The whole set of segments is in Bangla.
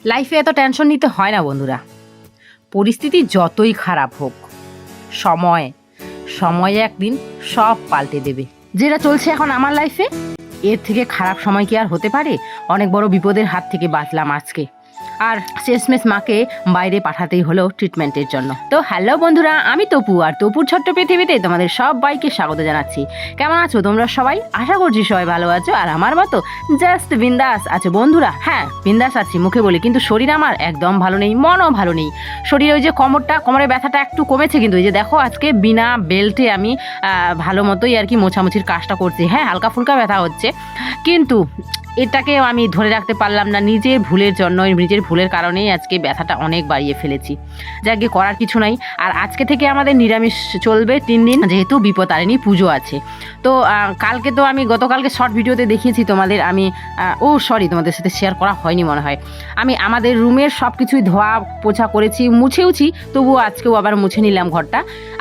লাইফে এত টেনশন নিতে হয় না, বন্ধুরা। পরিস্থিতি যতই খারাপ হোক, সময় সময় একদিন সব পাল্টে দেবে। যেটা চলছে এখন আমার লাইফে এর থেকে খারাপ সময় কি আর হতে পারে? অনেক বড় বিপদের হাত থেকে বাঁচলাম আজকে। আর শেষমেশ মাকে বাইরে পাঠাতেই হলো ট্রিটমেন্টের জন্য। তো হ্যালো বন্ধুরা, আমি তপু আর তপুর ছোট্ট পৃথিবীতে তোমাদের সব বাইকে স্বাগত জানাচ্ছি। কেমন আছো তোমরা সবাই? আশা করছি সবাই ভালো আছো। আর আমার মতো জাস্ট বিন্দাস আছে বন্ধুরা। হ্যাঁ বিন্দাস আছি, মুখে বলি, কিন্তু শরীর আমার একদম ভালো নেই, মনও ভালো নেই। শরীরে ওই যে কোমরটা, কোমরের ব্যথাটা একটু কমেছে কিন্তু এই যে দেখো, আজকে বিনা বেল্টে আমি ভালো মতোই আর কি মোছামুছির কাজটা করছি। হ্যাঁ হালকা ফুলকা ব্যথা হচ্ছে। কিন্তু এটাকে আমি ধরে রাখতে পারলাম না, নিজের ভুলের জন্য নিজের ভুলের কারণেই আজকে ব্যথাটা অনেক বাড়িয়ে ফেলেছি। যাকে করার কিছু নাই। আর আজকে থেকে আমাদের নিরামিষ চলবে তিন দিন, যেহেতু বিপতারিণী পুজো আছে। তো কালকে তো আমি গতকালকে শর্ট ভিডিওতে দেখিয়েছি তোমাদের, আমি ও সরি তোমাদের সাথে শেয়ার করা হয়নি মনে হয়। আমি আমাদের রুমের সব কিছুই ধোয়া পোছা করেছি, মুছেওছি, তবুও আজকেও আবার মুছে নিলাম ঘরটা।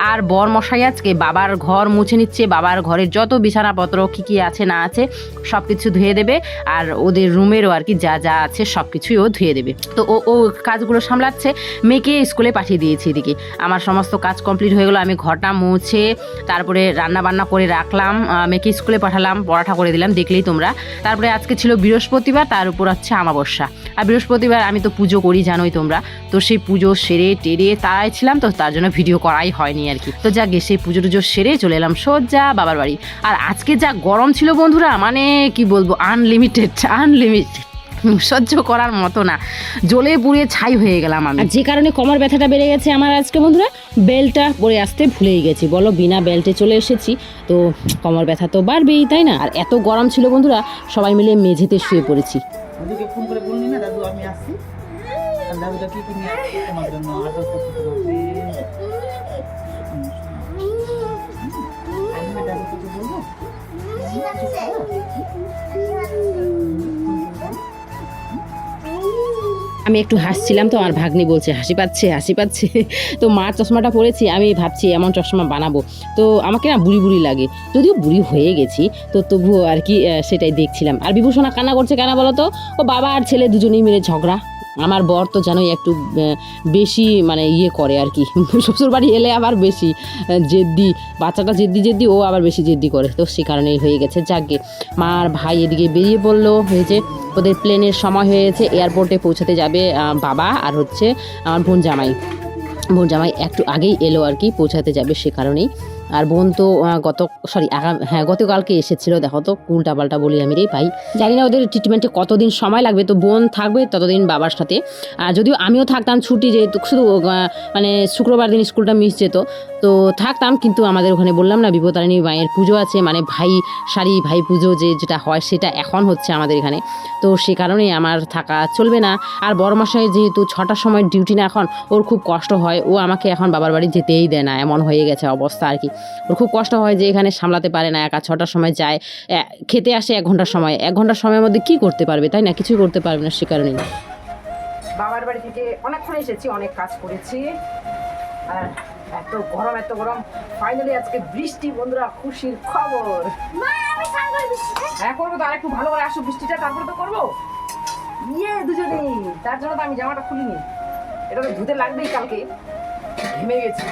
আর বর মশাই আজকে বাবার ঘর মুছে নিচ্ছে, বাবার ঘরের যত বিছানাপত্র, কী কী আছে, না আছে সব কিছু ধুয়ে দেবে। আর ওদের রুমেরও আর কি যা যা আছে সব কিছুই ও ধুয়ে দেবে। তো ও ও কাজগুলো সামলাচ্ছে, মেয়েকে স্কুলে পাঠিয়ে দিয়েছি এদিকে। আমার সমস্ত কাজ কমপ্লিট হয়ে গেলো, আমি ঘরটা মুছে, তারপরে রান্না বান্না করে রাখলাম মেয়েকে স্কুলে পাঠালাম পড়াটা করে দিলাম, দেখলেই তোমরা। তারপরে আজকে ছিল বৃহস্পতিবার, তার উপর হচ্ছে আমাবস্যা। আর বৃহস্পতিবার আমি তো পুজো করি, জানোই তোমরা। তো সেই পুজো সেরে টেরে তাই ছিলাম, তো তার জন্য ভিডিও করাই হয়নি আর কি। তো যা গে, সেই পুজো টুজো সেরে চলে এলাম সোজা বাবার বাড়ি। আর আজকে যা গরম ছিল বন্ধুরা মানে কি বলব আনলিমিটেড আনলিমিটেড সহ্য করার মতো না। জ্বলে পুড়িয়ে ছাই হয়ে গেলাম আমি। যে কারণে কোমর ব্যথাটা বেড়ে গেছে আমার আজকে বন্ধুরা বেল্টটা পরে আসতে ভুলেই গেছি। বলো বিনা বেল্টে চলে এসেছি তো কোমর ব্যথা তো বাড়বেই তাই না? আর এত গরম ছিল বন্ধুরা সবাই মিলে মেঝেতে শুয়ে পড়েছি। ফোন করে বললি না দাদু আমি আসছি। দাদুটা কি তোমার জন্য? আমি একটু হাসছিলাম তো, আমার ভাগ্নি বলছে, হাসি পাচ্ছে হাসি পাচ্ছে। তো মা চশমাটা পরেছি, আমি ভাবছি এমন চশমা বানাবো। তো আমাকে না বুড়ি বুড়ি লাগে। যদিও বুড়ি হয়ে গেছি, তো তবুও আর কি সেটাই দেখছিলাম। আর বিভূষণা কান্না করছে কেন বলো তো? ও বাবা আর ছেলে দুজনেই মিলে ঝগড়া। আমার বর তো জানোই একটু বেশি মানে ইয়ে করে আর কি। শ্বশুর বাড়ি এলে আবার বেশি জেদ্দি, বাচ্চাটা জেদ্দি জেদ্দি, ও আবার বেশি জেদ্দি করে। তো সে কারণেই হয়ে গেছে, যাকে। মা আর ভাই এদিকে বেরিয়ে পড়ল, হয়েছে। ওদের প্লেনের সময় হয়েছে এয়ারপোর্টে পৌঁছাতে যাবে বাবা আর হচ্ছে আমার বোন জামাই। বোন জামাই একটু আগেই এলো আর কি, পৌঁছাতে যাবে সে কারণেই। আর বোন তো গত সরি আগাম হ্যাঁ গতকালকে এসেছিল, দেখো তো উল্টা পাল্টা বলি আমি রে পাই জানি না ওদের ট্রিটমেন্টে কতদিন সময় লাগবে, তো বোন থাকবে ততদিন বাবার সাথে। আর যদিও আমিও থাকতাম ছুটি, যেহেতু শুধু মানে শুক্রবার দিন স্কুলটা মিস যেত তো থাকতাম, কিন্তু আমাদের ওখানে বললাম না বিপতারিণী মায়ের পুজো আছে মানে ভাই শাড়ি, ভাই পুজো যে যেটা হয়, সেটা এখন হচ্ছে আমাদের এখানে। তো সে কারণেই আমার থাকা চলবে না। আর বড় মশাই যেহেতু ছটার সময় ডিউটি না এখন, ওর খুব কষ্ট হয়। ও আমাকে এখন বাবার বাড়ি যেতেই দেয় না, এমন হয়ে গেছে অবস্থা আর কি। ওর খুব কষ্ট হয় যে এখানে সামলাতে পারে না, একা ছটার সময় যায় খেতে আসে এক ঘণ্টার সময়। এক ঘণ্টার সময়ের মধ্যে কি করতে পারবে, তাই না? কিছুই করতে পারবে না সে কারণেই। বাবার বাড়ি থেকে অনেকক্ষণ এসেছি, অনেক কাজ করেছি। আর এত গরম এত গরম। ফাইনালি আজকে বৃষ্টি বন্ধুরা খুশির খবর। হ্যাঁ করব তো আরেকটু ভালো করে আসো বৃষ্টিটা তারপরে তো করব। ইয়ে দুজনেই। তার জন্য তো আমি জামাটা খুলিনি। এটা তো ধুতে লাগবেই কালকে। ঘেমে গেছি।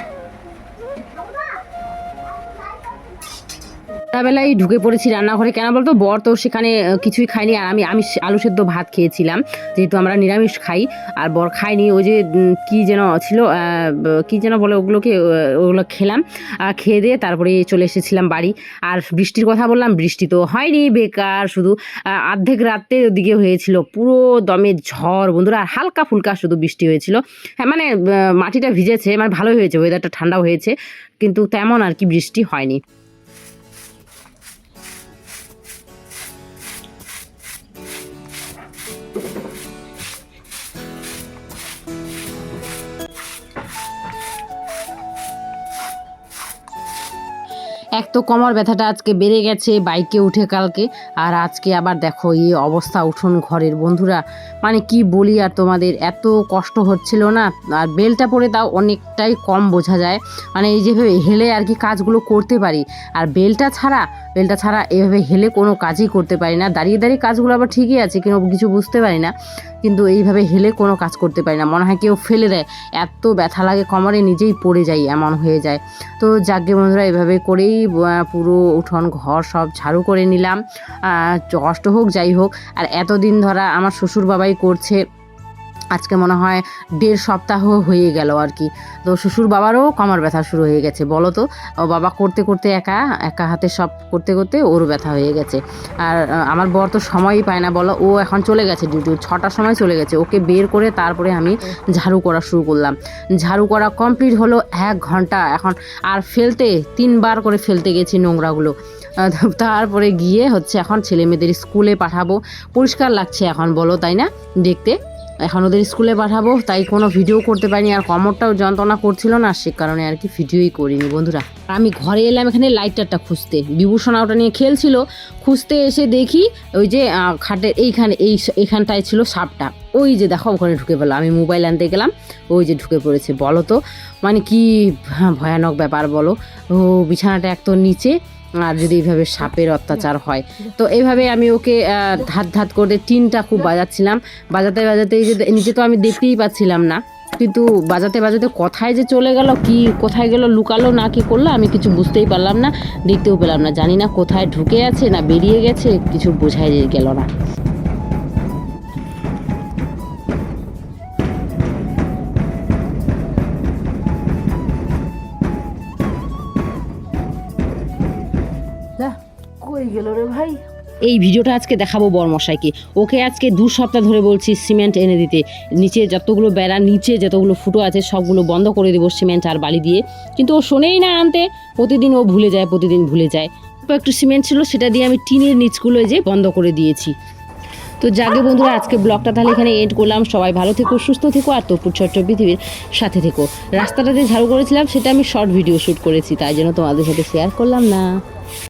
বেলায় ঢুকে পড়েছি রান্নাঘরে। কেন বলতো? বর তো সেখানে কিছুই খায়নি আর আমি আমি আলু সেদ্ধ ভাত খেয়েছিলাম। যেহেতু আমরা নিরামিষ খাই, আর বর খাইনি ওই যে কি যেন ছিল কি যেন বলে ওগুলোকে ওগুলো খেলাম। খেয়ে দিয়ে তারপরে চলে এসেছিলাম বাড়ি। আর বৃষ্টির কথা বললাম, বৃষ্টি তো হয়নি বেকার শুধু। অর্ধেক রাতে ওদিকে হয়েছিল পুরো দমে ঝড় বন্ধুরা, আর হালকা ফুলকা শুধু বৃষ্টি হয়েছিল। হ্যাঁ মানে মাটিটা ভিজেছে মানে ভালোই হয়েছে ওয়েদারটা ঠান্ডা হয়েছে, কিন্তু তেমন আর কি বৃষ্টি হয়নি। フッ。এক তো কোমর ব্যথাটা আজকে বেড়ে গেছে, বাইকে উঠে কালকে। আর আজকে আবার দেখো এই অবস্থা উঠুন ঘরের বন্ধুরা। মানে কি বলি আর তোমাদের, এত কষ্ট হচ্ছিল না? আর বেলটা পরে তাও অনেকটাই কম বোঝা যায়। মানে এই যেভাবে হেলে আর কি কাজগুলো করতে পারি। আর বেলটা ছাড়া বেলটা ছাড়া এভাবে হেলে কোনো কাজই করতে পারি না। দাঁড়িয়ে দাঁড়িয়ে কাজগুলো আবার ঠিকই আছে কিন্তু কিছু বুঝতে পারি না। কিন্তু এইভাবে হেলে কোনো কাজ করতে পারি না। মনে হয় কেউ ফেলে দেয়। এত ব্যথা লাগে, কোমরে নিজেই পড়ে যাই, এমন হয়ে যায়। তো যাকে বন্ধুরা এভাবে করেই পুরো উঠোন, ঘর সব ঝাড়ু করে নিলাম। কষ্ট হোক, যাই হোক। আর এতদিন ধরা আমার শ্বশুর বাবাই করছে আজকে মনে হয় দেড় সপ্তাহ হয়ে গেল আর কি। তো শ্বশুর বাবারও কমার ব্যথা শুরু হয়ে গেছে, বলো তো? বাবা করতে করতে একা একা হাতে সব করতে করতে ওর ব্যথা হয়ে গেছে। আর আমার বর তো সময়ই পায় না, বলো? ও এখন চলে গেছে ডিউটি ছটার সময় চলে গেছে। ওকে বের করে তারপরে আমি ঝাড়ু করা শুরু করলাম। ঝাড়ু করা কমপ্লিট হলো এক ঘণ্টা। এখন আর ফেলতে, তিনবার করে ফেলতে গেছি নোংরাগুলো। তারপরে গিয়ে হচ্ছে এখন ছেলে মেয়েদের স্কুলে পাঠাবো। পরিষ্কার লাগছে এখন, বলো, তাই না? দেখতে। এখন ওদের স্কুলে পাঠাবো, তাই কোনো ভিডিও করতে পারিনি আর কমরটাও যন্ত্রণা করছিল না, সে কারণে আর কি ভিডিওই করিনি। বন্ধুরা, আমি ঘরে এলাম, এখানে লাইটারটা খুঁজতে। বিভূষণা ওটা নিয়ে খেলছিল, খুঁজতে এসে দেখি ওই যে খাটের এইখানে, এই এইখানটায় ছিল সাপটা। ওই যে দেখো, ওখানে ঢুকে পড়ল আমি মোবাইল আনতে গেলাম, ওই যে ঢুকে পড়েছে। বলো তো মানে কি ভয়ানক ব্যাপার বলো? ও, বিছানাটা এক তো নিচে আর যদি এইভাবে সাপের অত্যাচার হয়। তো এইভাবে আমি ওকে ধাত ধাত করে টিনটা খুব বাজাচ্ছিলাম। বাজাতে বাজাতে নিচে তো আমি দেখতেই পাচ্ছিলাম না। কিন্তু বাজাতে বাজাতে কোথায় যে চলে গেল, কি, কোথায় গেল, লুকালো, না কি করল, আমি কিছু বুঝতেই পারলাম না, দেখতেও পেলাম না। জানি না কোথায় ঢুকে আছে, না বেরিয়ে গেছে, কিছু বোঝাই গেল না। গেল রে ভাই। এই ভিডিওটা আজকে দেখাবো বরমশাইকে। ওকে আজকে দু সপ্তাহ ধরে বলছি সিমেন্ট এনে দিতে। নিচে যতগুলো বেড়া, নিচে যতগুলো ফুটো আছে, সবগুলো বন্ধ করে দেবো সিমেন্ট আর বালি দিয়ে। কিন্তু ও শোনেই না আনতে। প্রতিদিন ও ভুলে যায়, প্রতিদিন ভুলে যায়। একটু সিমেন্ট ছিল, সেটা দিয়ে আমি টিনের নিচগুলো যে বন্ধ করে দিয়েছি। তো যাকে বন্ধুরা, আজকে ব্লগটা তাহলে এখানে এন্ড করলাম। সবাই ভালো থেকো, সুস্থ থেকো, আর তোপুর ছোট্ট পৃথিবীর সাথে থেকো। রাস্তাটাতে ঝাড়ু করেছিলাম, সেটা আমি শর্ট ভিডিও শ্যুট করেছি, তাই জন্য তোমাদের সাথে শেয়ার করলাম না।